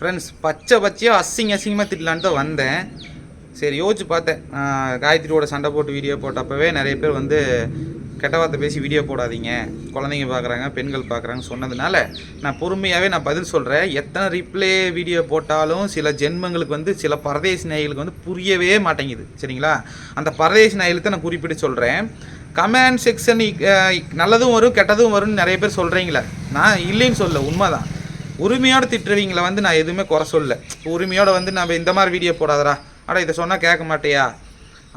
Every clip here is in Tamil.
ஃப்ரெண்ட்ஸ் பச்சை பச்சையாக அசிங்க அசிங்கமாக திட்டலான்னு தான் வந்தேன். சரி யோசிச்சு பார்த்தேன். காயத்ரியோட சண்டை போட்டு வீடியோ போட்டப்பவே நிறைய பேர் வந்து கெட்ட வார்த்தை பேசி வீடியோ போடாதீங்க. குழந்தைங்க பார்க்குறாங்க பெண்கள் பார்க்குறாங்க சொன்னதுனால நான் பொறுமையாகவே நான் பதில் சொல்கிறேன் எத்தனை ரிப்ளே வீடியோ போட்டாலும் சில ஜென்மங்களுக்கு வந்து சில பரதேசி நாய்களுக்கு வந்து புரியவே மாட்டேங்குது. சரிங்களா? அந்த பரதேசி நாய்களுக்கு நான் குறிப்பிட்டு சொல்கிறேன் கமெண்ட் செக்ஷன் நல்லதும் வரும் கெட்டதும் வரும்னு நிறைய பேர் சொல்கிறீங்களே நான் இல்லைன்னு சொல்ல உண்மைதான். உரிமையோட திட்டுறவங்களை வந்து நான் எதுவுமே குறை சொல்ல உரிமையோட வந்து நம்ம இந்த மாதிரி வீடியோ போடாதடா. அட இதை சொன்னால் கேட்க மாட்டியா?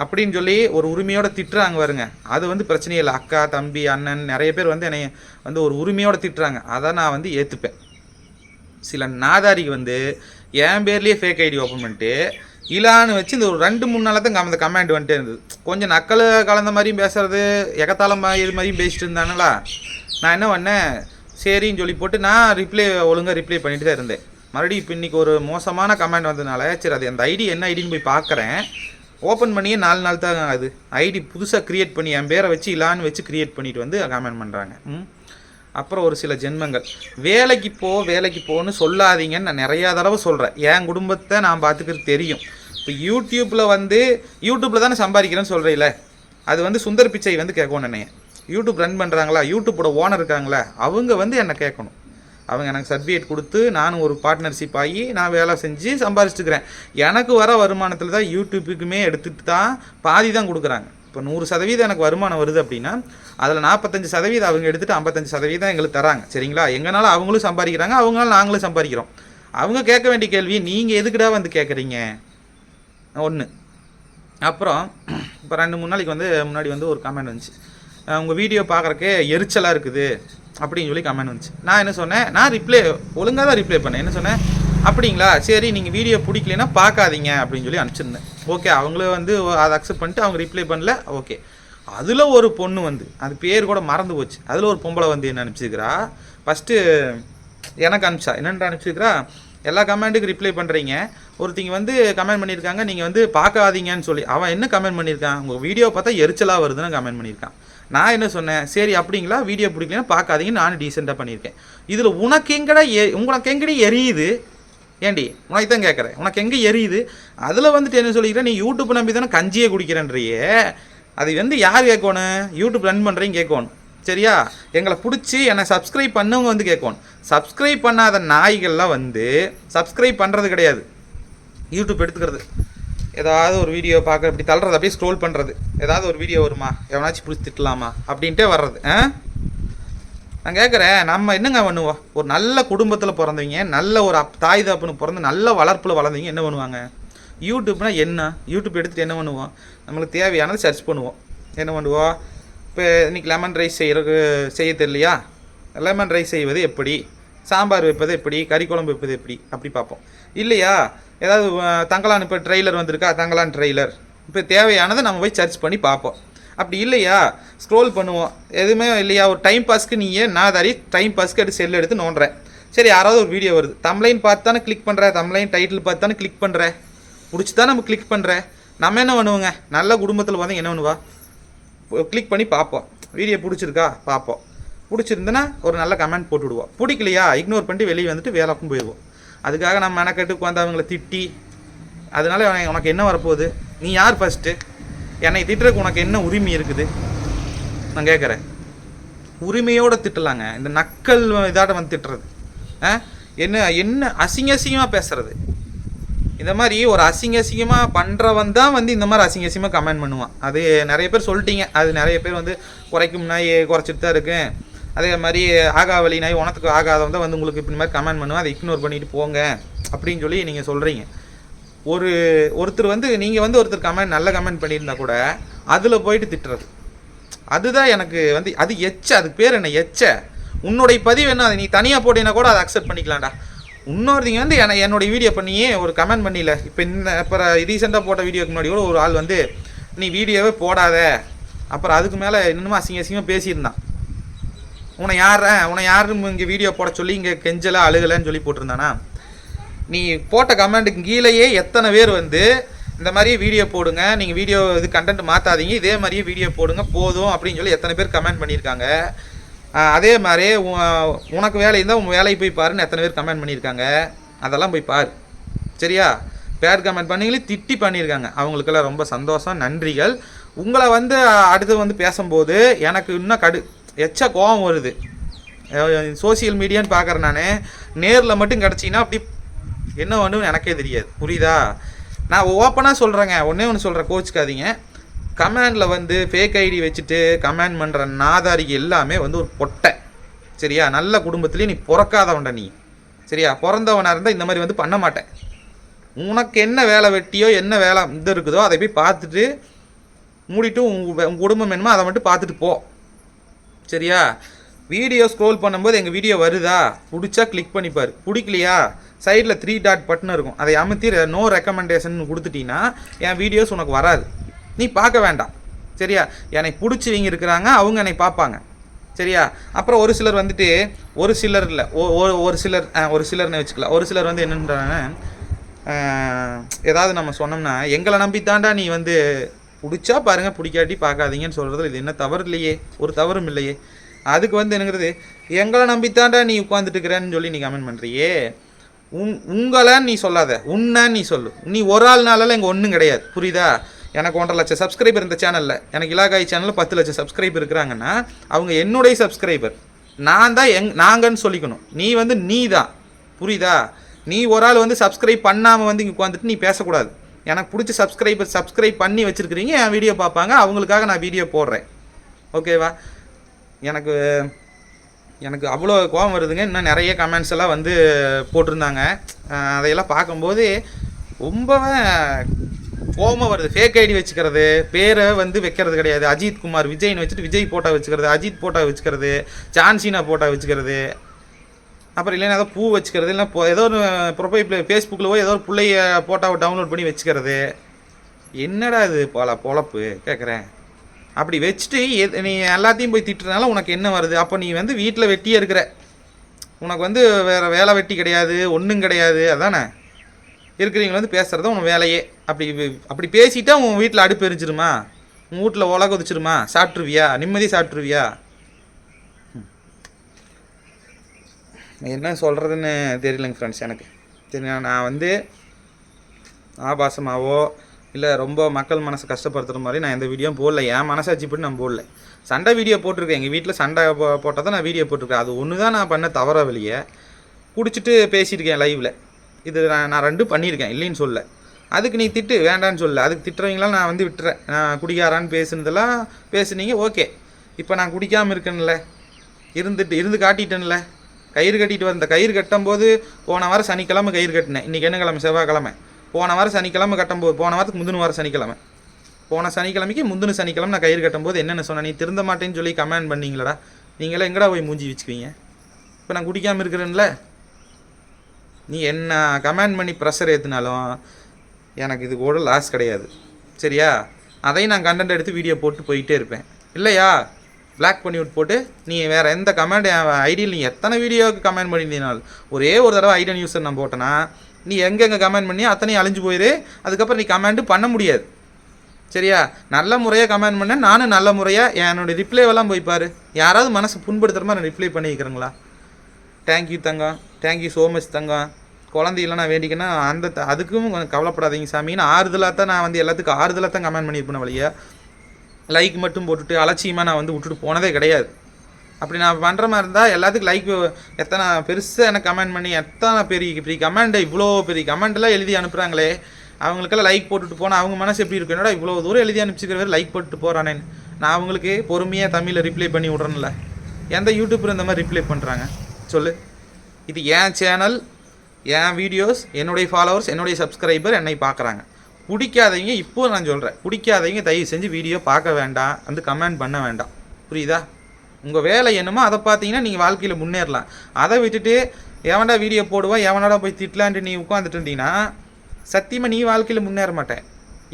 அப்படின்னு சொல்லி ஒரு உரிமையோட திட்டுறாங்க வருங்க அது வந்து பிரச்சனையே இல்லை. அக்கா தம்பி அண்ணன் நிறைய பேர் வந்து என்னை வந்து ஒரு உரிமையோட திட்டுறாங்க. அதை நான் வந்து ஏற்றுப்பேன் சில நாதாரிக்கு வந்து என் பேர்லேயே ஃபேக் ஐடி ஓப்பன் பண்ணிட்டு இலான்னு வச்சு இந்த ஒரு ரெண்டு மூணு நாளாக தான் அந்த கமெண்ட் வந்துட்டே இருந்தது. கொஞ்சம் நக்கல் கலந்த மாதிரியும் பேசுறது எகத்தாளம் இது மாதிரியும் பேசிட்டு இருந்தானுங்களா? நான் என்ன பண்ணேன்? சரின்னு சொல்லி போட்டு நான் ரிப்ளை ஒழுங்காக ரிப்ளை பண்ணிட்டு தான் இருந்தேன். மறுபடியும் இப்போ இன்றைக்கி ஒரு மோசமான கமெண்ட் வந்ததுனால சரி அது அந்த ஐடி என்ன ஐடின்னு போய் பார்க்குறேன். ஓப்பன் பண்ணியே நாலு நாள் தான் அது ஐடி புதுசாக க்ரியேட் பண்ணி என் பேரை வச்சு இலான்னு வச்சு க்ரியேட் பண்ணிட்டு வந்து கமெண்ட் பண்ணுறாங்க ம்? அப்புறம் ஒரு சில ஜென்மங்கள். வேலைக்கு போ வேலைக்கு போன்னு சொல்லாதீங்கன்னு நான் நிறையா தடவை சொல்கிறேன் என் குடும்பத்தை நான் பார்த்துக்கிறது தெரியும். இப்போ யூடியூப்பில் வந்து யூடியூப்பில் தானே சம்பாதிக்கிறேன்னு சொல்கிறீங்களே அது வந்து சுந்தர் பிச்சை வந்து கேட்கணும் நினைக்கிறேன். யூடியூப் ரன் பண்ணுறாங்களா யூடியூப்போட ஓனர் இருக்காங்களா? அவங்க வந்து என்னை கேட்கணும். அவங்க எனக்கு சர்டிஃபிகேட் கொடுத்து நானும் ஒரு பார்ட்னர்ஷிப் ஆகி நான் வேலை செஞ்சு சம்பாரிச்சுக்கிறேன். எனக்கு வர வருமானத்தில் தான் யூடியூப்புக்குமே எடுத்துகிட்டு தான் பாதி தான் கொடுக்குறாங்க. இப்போ நூறு சதவீதம் எனக்கு வருமானம் வருது அப்படின்னா அதில் நாற்பத்தஞ்சு சதவீதம் அவங்க எடுத்துகிட்டு ஐம்பத்தஞ்சு சதவீதம் எங்களுக்கு தராங்க. சரிங்களா? எங்களால் அவங்களும் சம்பாதிக்கிறாங்க அவங்களால நாங்களும் சம்பாதிக்கிறோம். அவங்க கேட்க வேண்டிய கேள்வி நீங்கள் எதுக்குடா வந்து கேட்குறீங்க? ஒன்று அப்புறம் இப்போ ரெண்டு மூணு நாளைக்கு வந்து முன்னாடி வந்து ஒரு கமெண்ட் வந்துச்சு. உங்கள் வீடியோ பார்க்குறக்கே எரிச்சலாக இருக்குது அப்படின்னு சொல்லி கமெண்ட் வந்துச்சு. நான் என்ன சொன்னேன்? நான் ரிப்ளை ஒழுங்காக தான் ரிப்ளை பண்ணேன். என்ன சொன்னேன்? அப்படிங்களா? சரி நீங்கள் வீடியோ பிடிக்கலன்னா பார்க்காதீங்க அப்படின்னு சொல்லி அனுப்பிச்சிருந்தேன். ஓகே அவங்கள வந்து அதை அக்செப்ட் பண்ணிட்டு அவங்க ரிப்ளை பண்ணல. ஓகே அதில் ஒரு பொண்ணு வந்து அது பேர் கூட மறந்து போச்சு. அதில் ஒரு பொம்பளை வந்து என்ன அனுப்பிச்சிருக்கிறா? ஃபஸ்ட்டு எனக்கு அனுப்பிச்சா. என்னென்று அனுப்பிச்சிருக்கிறா? எல்லா கமெண்ட்டுக்கு ரிப்ளை பண்ணுறீங்க ஒருத்தங்க வந்து கமெண்ட் பண்ணியிருக்காங்க. நீங்கள் வந்து பார்க்காதீங்கன்னு சொல்லி. அவன் என்ன கமெண்ட் பண்ணியிருக்கான்? உங்கள் வீடியோ பார்த்தா எரிச்சலாக வருதுன்னு கமெண்ட் பண்ணியிருக்கான். நான் என்ன சொன்னேன்? சரி அப்படிங்களா? வீடியோ பிடிக்கலன்னா பார்க்காதீங்க. நானும் டீசெண்டாக பண்ணியிருக்கேன். இதில் உனக்கு எங்கடா எ உனக்கு எங்கடி எரியுது? ஏண்டி? உனக்கு தான் கேட்குறேன் உனக்கு எங்கே எரியுது? அதில் வந்துட்டு என்ன சொல்லிக்கிறேன்? நீ யூடியூப் நம்பி தானே கஞ்சியே குடிக்கிறேன்றியே. அது வந்து யார் கேட்கணும்? யூடியூப் ரன் பண்ணுறீங்க கேட்கணும். சரியா? எங்களை பிடிச்சி என்னை சப்ஸ்கிரைப் பண்ணவங்க வந்து கேட்கணும். சப்ஸ்கிரைப் பண்ணாத நாய்கள்லாம் வந்து சப்ஸ்கிரைப் பண்ணுறது கிடையாது. யூடியூப் எடுத்துக்கிறது. ஏதாவது ஒரு வீடியோ பார்க்குற இப்படி தள்ளுறது அப்படியே ஸ்க்ரோல் பண்ணுறது ஏதாவது ஒரு வீடியோ வருமா? எவனாச்சும் பிடிச்சி திட்டலாமா? அப்படின்ட்டே வர்றது ஆ? நான் கேட்குறேன் நம்ம என்னங்க பண்ணுவோம்? ஒரு நல்ல குடும்பத்தில் பிறந்தவங்க நல்ல ஒரு அப் தாய் தப்புன்னு பிறந்து நல்ல வளர்ப்பில் வளர்ந்தவங்க என்ன பண்ணுவாங்க? யூடியூப்னா என்ன? யூடியூப் எடுத்துகிட்டு என்ன பண்ணுவோம்? நம்மளுக்கு தேவையானதை சர்ச் பண்ணுவோம். என்ன பண்ணுவோம்? இப்போ இன்றைக்கி லெமன் ரைஸ் செய்கிறது செய்ய தெரியலையா? லெமன் ரைஸ் செய்வது எப்படி? சாம்பார் வைப்பது எப்படி? கறி குழம்பு வைப்பது எப்படி? அப்படி பார்ப்போம். இல்லையா? ஏதாவது தங்கலான் இப்போ ட்ரெய்லர் வந்திருக்கா? தங்கலான் ட்ரெய்லர் இப்போ தேவையானதை நம்ம போய் சர்ச் பண்ணி பார்ப்போம். அப்படி இல்லையா? ஸ்க்ரோல் பண்ணுவோம். எதுவுமே இல்லையா? ஒரு டைம் பாஸ்க்கு நீயே நான் தாரி டைம் பாஸ்க்கு எடுத்து செல் எடுத்து நோண்டுறேன். சரி யாராவது ஒரு வீடியோ வருது. தம்லைன் பார்த்து தானே கிளிக் பண்ணுற தம்லைன் டைட்டில் பார்த்து தானே கிளிக் பண்ணுற பிடிச்சி தான் நம்ம கிளிக் பண்ணுற நம்ம என்ன பண்ணுவோங்க? நல்ல குடும்பத்தில் வந்து என்ன பண்ணுவா? கிளிக் பண்ணி பார்ப்போம். வீடியோ பிடிச்சிருக்கா? பார்ப்போம். பிடிச்சிருந்துன்னா ஒரு நல்ல கமெண்ட் போட்டு விடுவோம் பிடிக்கலையா? இக்னோர் பண்ணிட்டு வெளியே வந்துட்டு வேலைக்கும் போயிடுவோம். அதுக்காக நம்ம மெனக்கெட்டு உட்காந்து அவங்கள திட்டி அதனால உனக்கு- என்ன வரப்போகுது? நீ யார் ஃபஸ்ட்டு என்னை திட்டுறதுக்கு உனக்கு என்ன உரிமை இருக்குது? நான் கேட்குறேன். உரிமையோடு திட்டலாங்க. இந்த நக்கல் இதாட்ட வந்து திட்டுறது. ஆ? என்ன என்ன அசிங்க அசிங்கமாக பேசுறது? இந்த மாதிரி ஒரு அசிங்க அசிங்கமாக பண்ணுறவன் தான் வந்து இந்த மாதிரி அசிங்க அசிங்கமாக கமெண்ட் பண்ணுவான். அது நிறைய பேர் சொல்லிட்டீங்க. அது நிறைய பேர் வந்து குறைக்கும் ஏ குறைச்சிட்டு தான் இருக்கேன். அதே மாதிரி ஆகாவலி நாய் உனத்துக்கு ஆகாதவன் தான் வந்து உங்களுக்கு இப்படி மாதிரி கமெண்ட் பண்ணுவேன். அதை இக்னோர் பண்ணிட்டு போங்க. அப்படின்னு சொல்லி நீங்கள் சொல்கிறீங்க ஒரு ஒருத்தர் வந்து நீங்கள் வந்து ஒருத்தர் கமெண்ட் நல்ல கமெண்ட் பண்ணியிருந்தா கூட அதில் போயிட்டு திட்டுறது. அதுதான் எனக்கு வந்து அது எச்ச அதுக்கு பேர் என்ன? எச்ச. உன்னுடைய பதிவு என்ன? அது நீ தனியாக போட்டீங்கன்னா கூட அதை அக்செப்ட் பண்ணிக்கலாம்டா. இன்னொருத்தங்க வந்து என என்னுடைய வீடியோ பண்ணியே ஒரு கமெண்ட் பண்ணியில இப்போ இந்த அப்புறம் ரீசெண்டாக போட்ட வீடியோக்கு முன்னாடி கூட ஒரு ஆள் வந்து நீ வீடியோவே போடாத. அப்புறம் அதுக்கு மேலே இன்னும் அசிங்க அசிங்கமாக பேசியிருந்தான். உன்னை யார உன்னை யாரும் இங்கே வீடியோ போட சொல்லி இங்கே கெஞ்சலை அழுகலைன்னு சொல்லி போட்டிருந்தானா? நீ போட்ட கமெண்ட்டுக்கு கீழேயே எத்தனை பேர் வந்து இந்த மாதிரி வீடியோ போடுங்க நீங்கள் வீடியோ இது கண்டென்ட் மாற்றாதீங்க இதே மாதிரியே வீடியோ போடுங்க போதும் அப்படின்னு சொல்லி எத்தனை பேர் கமெண்ட் பண்ணியிருக்காங்க. அதே மாதிரி உ- உனக்கு வேலை இருந்தால் உன் வேலைக்கு போய் பாருன்னு எத்தனை பேர் கமெண்ட் பண்ணியிருக்காங்க. அதெல்லாம் போய் பாரு. சரியா? பேர் கமெண்ட் பண்ணிங்களே திட்டி பண்ணியிருக்காங்க. அவங்களுக்கெல்லாம் ரொம்ப சந்தோஷம் நன்றிகள். உங்களை வந்து அடுத்து வந்து பேசும்போது எனக்கு இன்னும் கடு எச்சா கோபம் வருது. சோஷியல் மீடியான்னு பார்க்குறேன் நான். நேரில் மட்டும் கிடச்சிங்கன்னா அப்படி என்ன வேணும்னு எனக்கே தெரியாது. புரியுதா? நான் ஓப்பனாக சொல்கிறேங்க ஒன்றே ஒன்று சொல்கிறேன் கோச்சுக்காதீங்க. கமெண்டில் வந்து ஃபேக் ஐடி வச்சுட்டு கமெண்ட் பண்ணுற நாதாரிக்கு எல்லாமே வந்து ஒரு பொட்டை. சரியா? நல்ல குடும்பத்துலேயே நீ பிறக்காதவன்டா நீ. சரியா? பிறந்தவனாக இருந்தால் இந்த மாதிரி வந்து பண்ண மாட்டேன். உனக்கு என்ன வேலை வெட்டியோ என்ன வேலை இது இருக்குதோ அதை போய் பார்த்துட்டு மூடிட்டு உங்கள் உங்கள் குடும்பம் என்னமோ அதை மட்டும் பார்த்துட்டு போ. சரியா? வீடியோ ஸ்க்ரோல் பண்ணும்போது எங்கள் வீடியோ வருதா? பிடிச்சா கிளிக் பண்ணிப்பார். பிடிக்கலையா? சைடில் த்ரீ டாட் பட்டன் இருக்கும். அதை அமுத்தி நோ ரெக்கமெண்டேஷன் கொடுத்துட்டீங்கன்னா என் வீடியோஸ் உனக்கு வராது. நீ பார்க்க வேண்டாம். சரியா? என்னை பிடிச்சவங்க இருக்கிறாங்க அவங்க என்னை பார்ப்பாங்க. சரியா? அப்புறம் ஒரு சிலர் வந்துட்டு ஒரு சிலர் இல்லை ஒரு சிலர் ஆ, ஒரு சிலர்னு வச்சுக்கலாம் ஒரு சிலர் வந்து என்னன்றாங்க ஏதாவது நம்ம சொன்னோம்னா எங்களை நம்பி தாண்டா நீ வந்து பிடிச்சா பாருங்க பிடிக்காட்டி பார்க்காதீங்கன்னு சொல்கிறது இது என்ன தவறு இல்லையே? ஒரு தவறும் இல்லையே. அதுக்கு வந்து என்னங்கிறது எங்களை நம்பித்தாண்டா நீ உட்காந்துட்டு இருக்கிறேன்னு சொல்லி நீ கமெண்ட் பண்ணுறியே உன் உங்களை நீ சொல்லாத. உன்னை நீ சொல்லு. நீ ஒரு ஆள் ஆள்னால இங்கே ஒன்றும் கிடையாது. புரியுதா? எனக்கு ஒன்றரை லட்சம் சப்ஸ்கிரைபர் இந்த சேனலில் எனக்கு இலாகாய் சேனலில் பத்து லட்சம் சப்ஸ்கிரைபர் இருக்கிறாங்கன்னா அவங்க என்னுடைய சப்ஸ்கிரைபர் நான் தான் எங் நாங்கன்னு சொல்லிக்கணும். நீ வந்து நீ தான் புரியுதா? நீ ஒரு ஆள் வந்து சப்ஸ்கிரைப் பண்ணாமல் வந்து இங்கே உட்காந்துட்டு நீ பேசக்கூடாது. எனக்கு பிடிச்ச சப்ஸ்கிரைபர் சப்ஸ்கிரைப் பண்ணி வச்சுருக்கிறீங்க என் வீடியோ பார்ப்பாங்க அவங்களுக்காக நான் வீடியோ போடுறேன். ஓகேவா எனக்கு எனக்கு அவ்வளோ கோபம் வருதுங்க. இன்னும் நிறைய கமெண்ட்ஸ் எல்லாம் வந்து போட்டிருந்தாங்க. அதையெல்லாம் பார்க்கும்போது ரொம்பவே கோபமாக வருது. ஃபேக் ஐடி வச்சுக்கிறது பேரை வந்து வைக்கிறது கிடையாது. அஜித் குமார் விஜய்னு வச்சுட்டு விஜய் போட்டோ வச்சுக்கிறது அஜித் போட்டோ வச்சுக்கிறது ஜான்சினா போட்டோ வச்சுக்கிறது அப்புறம் இல்லைன்னா ஏதோ பூ வச்சுக்கிறது இல்லைன்னா ஏதோ ஒரு ப்ரொஃபைல் ஃபேஸ்புக்கில் போய் ஏதோ ஒரு பிள்ளைய ஃபோட்டோவை டவுன்லோட் பண்ணி வச்சுக்கிறது. என்னடா இது போல பொழப்பு? கேட்குறேன் அப்படி வச்சுட்டு நீ எல்லாத்தையும் போய் திட்டுறதுனால உனக்கு என்ன வருது? அப்போ நீ வந்து வீட்டில் வெட்டியே இருக்கிற. உனக்கு வந்து வேறு வேலை வெட்டி கிடையாது ஒன்றும் கிடையாது அதானே? இருக்கிறவங்க வந்து பேசுகிறது உன் வேலையே. அப்படி அப்படி பேசிட்டா உன் வீட்டில் அடுப்பு எரிஞ்சிருமா? உன் வீட்டில் உலக குதிச்சிருமா சாப்பிட்ருவியா நிம்மதி சாப்பிட்ருவியா என்ன சொல்கிறதுன்னு தெரியலங்க ஃப்ரெண்ட்ஸ் எனக்கு. சரி நான் வந்து ஆபாசமாகவோ இல்லை ரொம்ப மக்கள் மனசை கஷ்டப்படுத்துகிற மாதிரி நான் எந்த வீடியோ போடல. என் மனசாட்சிப்பட்டு நான் போடல. சண்டை வீடியோ போட்டிருக்கேன். எங்கள் வீட்டில் சண்டை போ போட்டால் தான் நான் வீடியோ போட்டிருக்கேன். அது ஒன்று தான் நான் பண்ண தவற வெளியே. குடிச்சிட்டு பேசியிருக்கேன் லைவில் இது நான் நான் ரெண்டும் பண்ணியிருக்கேன். இல்லைன்னு சொல்ல அதுக்கு நீ திட்டு. வேண்டான்னு சொல்ல அதுக்கு திட்டுறவங்களாம் நான் வந்து விட்டுறேன். நான் குடிக்காரான்னு பேசுனதெல்லாம் பேசுனீங்க ஓகே இப்போ நான் குடிக்காமல் இருக்கேன்ல. இருந்துட்டு இருந்து காட்டிட்டேன்ல. கயிறு கட்டிட்டு வந்த கயிறு கட்டும்போது போன வாரம் சனிக்கிழமை கயிறு கட்டினேன். இன்றைக்கி என்ன கிழமை செவ்வாய்க்கிழமை. போன வாரம் சனிக்கிழமை கட்டும்போது போன வாரத்துக்கு முந்தின வாரம் சனிக்கிழமை. போன சனிக்கிழமைக்கு முந்தின சனிக்கிழமை நான் கயிறு கட்டும்போது என்னென்ன சொன்னேன்? நீ திருந்த மாட்டேன்னு சொல்லி கமெண்ட் பண்ணீங்களடா. நீங்களே எங்கடா போய் மூஞ்சி வச்சுக்குவீங்க? இப்போ நான் குடிக்காமல் இருக்கிறேன்ல. நீ என்ன கமெண்ட் பண்ணி ப்ரெஷர் ஏற்றினாலும் எனக்கு இது கூட லாஸ் கிடையாது. சரியா? அதையும் நான் கண்டென்ட் எடுத்து வீடியோ போட்டு போயிட்டே இருப்பேன். இல்லையா? பிளாக் பண்ணி விட்டு போட்டு நீ வேறு எந்த கமெண்ட் என் ஐடியில் நீ எத்தனை வீடியோவுக்கு கமெண்ட் பண்ணியிருந்தீனாலும் ஒரே ஒரு தடவை ஐடியன் யூஸர் நான் போட்டேன்னா நீ எங்கெங்கே கமெண்ட் பண்ணி அத்தனையும் அழிஞ்சு போயிடு அதுக்கப்புறம் நீ கமெண்ட்டு பண்ண முடியாது. சரியா? நல்ல முறையாக கமெண்ட் பண்ண நானும் நல்ல முறையாக என்னோடய ரிப்ளைவெல்லாம் போய் பாரு. யாராவது மனசு புண்படுத்துகிற மாதிரி ரிப்ளை பண்ணிக்கிறீங்களா தேங்க்யூ தங்கம். தேங்க்யூ ஸோ மச் தங்கம். குழந்தையில நான் வேண்டிக்கன்னா அந்த த- அதுக்கும் கொஞ்சம் கவலைப்படாதீங்க சாமின்னு ஆறுதலாக தான் நான் வந்து எல்லாத்துக்கும் ஆறுதலாக தான் கமெண்ட் பண்ணியிருப்பேன் வழியா. லைக் மட்டும் போட்டுட்டு அலட்சியமாக நான் வந்து விட்டுட்டு போனதே கிடையாது. அப்படி நான் பண்ணுற மாதிரி இருந்தால் எல்லாத்துக்கும் லைக் எத்தனை பெருசாக எனக்கு கமெண்ட் பண்ணி எத்தனை பெரிய பெரிய கமெண்ட் இவ்வளோ பெரிய கமெண்ட்லாம் எழுதி அனுப்புகிறாங்களே அவங்களுக்கெல்லாம் லைக் போட்டுட்டு போனால் அவங்க மனசு எப்படி இருக்கும்? என்னடா இவ்வளோ தூரம் எழுதி அனுப்பிச்சிக்கிறவர் லைக் போட்டுட்டு போகிறானேன்னு நான் அவங்களுக்கு பொறுமையாக தமிழில் ரிப்ளை பண்ணி விட்றேன்ல. எந்த யூடியூப்பர் இந்த மாதிரி ரிப்ளை பண்ணுறாங்க சொல்லு. இது என் சேனல் என் வீடியோஸ் என்னுடைய ஃபாலோவர்ஸ் என்னுடைய சப்ஸ்கிரைபர் என்னை பார்க்குறாங்க. பிடிக்காதவங்க இப்போ நான் சொல்கிறேன் பிடிக்காதவங்க தயவு செஞ்சு வீடியோ பார்க்க வேண்டாம். வந்து கமெண்ட் பண்ண வேண்டாம். புரியுதா? உங்கள் வேலை என்னமோ அதை பார்த்தீங்கன்னா நீங்கள் வாழ்க்கையில் முன்னேறலாம். அதை விட்டுட்டு எவன்டா வீடியோ போடுவோம் எவனடா போய் திட்டலான்ட்டு நீ உட்காந்துட்டு இருந்தீங்கன்னா சத்தியமாக நீ வாழ்க்கையில் முன்னேற மாட்டேன்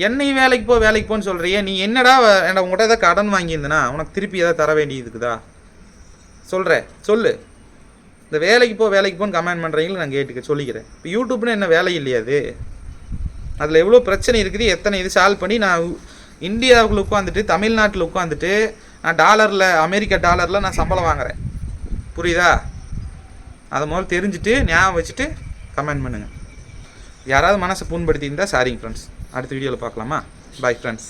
என்னை வேலைக்கு போ வேலைக்கு போன்னு சொல்கிறியே நீ என்னடா என்ன உங்கள்கிட்ட ஏதாவது கடன் வாங்கியிருந்தனா உனக்கு திருப்பி ஏதாவது தர வேண்டியதுக்குதா? சொல்கிறேன் சொல்லு. இந்த வேலைக்கு போ வேலைக்கு போன்னு கமெண்ட் பண்ணுறீங்களா நான் கேட்டுக்க சொல்லிக்கிறேன். இப்போ யூடியூப்னு என்ன வேலை இல்லையா அது? அதில் எவ்வளோ பிரச்சனை இருக்குது எத்தனை இது சால்வ் பண்ணி நான் இந்தியாவுக்குள்ள உட்காந்துட்டு தமிழ்நாட்டில் உட்காந்துட்டு நான் டாலரில் அமெரிக்கா டாலரில் நான் சம்பளம் வாங்குறேன். புரியுதா? அதை முதல்ல தெரிஞ்சுட்டு ஞாபகம் வச்சுட்டு கமெண்ட் பண்ணுங்கள் யாராவது மனசை புண்படுத்தியிருந்தால் சாரிங்க ஃப்ரெண்ட்ஸ் அடுத்த வீடியோவில் பார்க்கலாமா? Bye friends